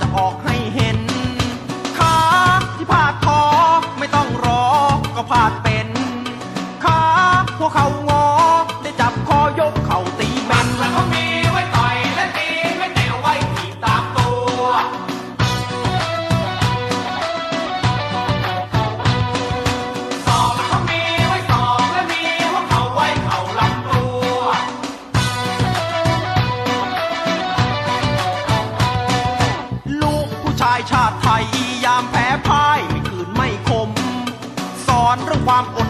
จะออกให้เห็นขาที่พาดคอไม่ต้องรอก็พาดเป็นขาพวกเขางอได้จับคอยกเข่า pump on